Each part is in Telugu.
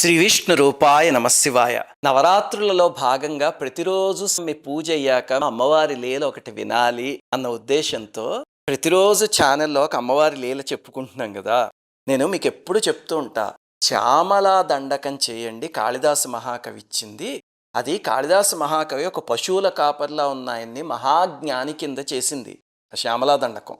శ్రీ విష్ణు రూపాయ నమశివాయ నవరాత్రులలో భాగంగా ప్రతిరోజు మీ పూజ అయ్యాక అమ్మవారి లీల ఒకటి వినాలి అన్న ఉద్దేశంతో ప్రతిరోజు ఛానల్లో ఒక అమ్మవారి లీల చెప్పుకుంటున్నాం కదా. నేను మీకు ఎప్పుడు చెప్తూ ఉంటా శ్యామలా దండకం చేయండి కాళిదాసు మహాకవి ఇచ్చింది. అది కాళిదాసు మహాకవి ఒక పశువుల కాపర్లా ఉన్నాయని మహాజ్ఞాని కింద చేసింది శ్యామలా దండకం.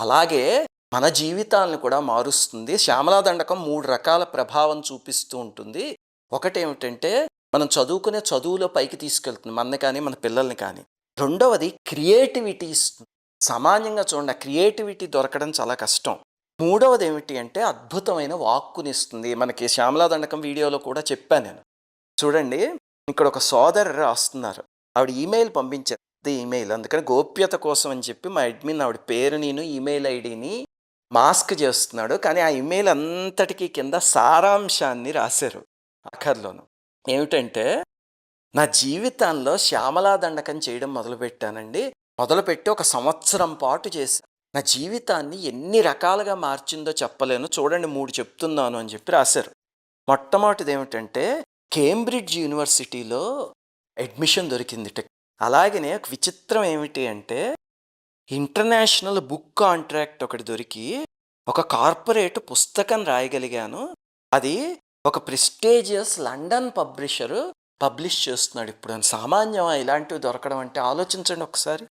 అలాగే మన జీవితాలను కూడా మారుస్తుంది. శ్యామలాదండకం మూడు రకాల ప్రభావం చూపిస్తూ ఉంటుంది. ఒకటి ఏమిటంటే మనం చదువుకునే చదువులో పైకి తీసుకెళ్తుంది. మనని కానీ మన పిల్లల్ని కానీ. రెండవది క్రియేటివిటీ ఇస్తుంది. సామాన్యంగా చూడండి క్రియేటివిటీ దొరకడం చాలా కష్టం. మూడవది ఏమిటి అంటే అద్భుతమైన వాక్కుని ఇస్తుంది. మనకి శ్యామలాదండకం వీడియోలో కూడా చెప్పాను నేను. చూడండి ఇక్కడ ఒక సోదరు రాస్తున్నారు. ఆవిడ ఈమెయిల్ పంపించారు ఇమెయిల్ ఈమెయిల్. అందుకని గోప్యత కోసం అని చెప్పి మా అడ్మిన్ ఆవిడ పేరు నేను ఈమెయిల్ ఐడిని మాస్క్ చేస్తున్నాడు కానీ ఆ ఇమెయిల్ అంతటికీ కింద సారాంశాన్ని రాశారు ఆఖర్లోను. ఏమిటంటే నా జీవితంలో శ్యామలా దండకం చేయడం మొదలుపెట్టానండి. మొదలుపెట్టి ఒక సంవత్సరం పాటు చేశాను నా జీవితాన్ని ఎన్ని రకాలుగా మార్చిందో చెప్పలేను. చూడండి మూడు చెప్తున్నాను అని చెప్పి రాశారు. మొట్టమొదటిది ఏమిటంటే కేంబ్రిడ్జ్ యూనివర్సిటీలో అడ్మిషన్ దొరికింది అలాగనే ఒక విచిత్రం ఏమిటి అంటే ఇంటర్నేషనల్ బుక్ కాంట్రాక్ట్ ఒకటి దొరికి ఒక కార్పొరేట్ పుస్తకం రాయగలిగాను. అది ఒక ప్రెస్టేజియస్ లండన్ పబ్లిషరు పబ్లిష్ చేస్తున్నాడు ఇప్పుడు. సామాన్యం సామాన్యమా? ఇలాంటివి దొరకడం అంటే ఆలోచించండి ఒకసారి.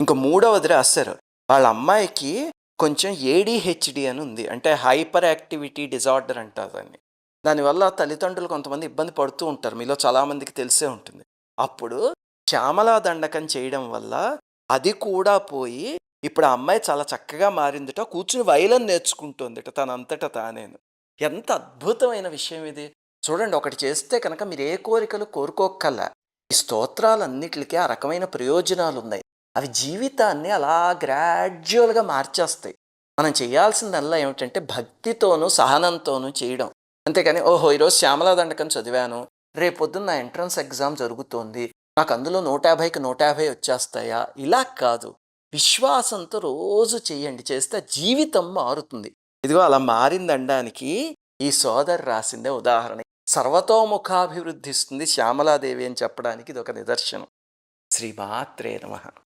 ఇంకా మూడవది రాశారు. వాళ్ళ అమ్మాయికి కొంచెం ఏడిహెచ్డి అని ఉంది. అంటే హైపర్ యాక్టివిటీ డిజార్డర్ అంటారు దాన్ని. దానివల్ల తల్లిదండ్రులు కొంతమంది ఇబ్బంది పడుతూ ఉంటారు. మీలో చాలామందికి తెలిసే ఉంటుంది. అప్పుడు శ్యామలా దండకం చేయడం వల్ల అది కూడా పోయి ఇప్పుడు ఆ అమ్మాయి చాలా చక్కగా మారిందిట కూర్చుని వైలన్ నేర్చుకుంటుందిట తనంతట తానేను. ఎంత అద్భుతమైన విషయం ఇది. చూడండి ఒకటి చేస్తే కనుక మీరు ఏ కోరికలు కోరుకోక్కల్లా ఈ స్తోత్రాలన్నిటికీ ఆ రకమైన ప్రయోజనాలు ఉన్నాయి అవి జీవితాన్ని అలా గ్రాడ్యువల్గా మార్చేస్తాయి. మనం చేయాల్సిందల్లా ఏమిటంటే భక్తితోనూ సహనంతోనూ చేయడం. అంతేకాని ఓహో ఈరోజు శ్యామలా దండకం చదివాను రేపొద్దున్న నా ఎంట్రన్స్ ఎగ్జామ్ జరుగుతోంది నాకు అందులో నూట యాభైకి నూట యాభై వచ్చేస్తాయా? ఇలా కాదు. విశ్వాసంతో రోజు చేయండి. చేస్తే జీవితం మారుతుంది. ఇదిగో అలా మారిందనడానికి ఈ సోదరు రాసిందే ఉదాహరణ. సర్వతోముఖాభివృద్ధిస్తుంది శ్యామలాదేవి అని చెప్పడానికి ఇది ఒక నిదర్శనం. శ్రీమాత్రే నమ.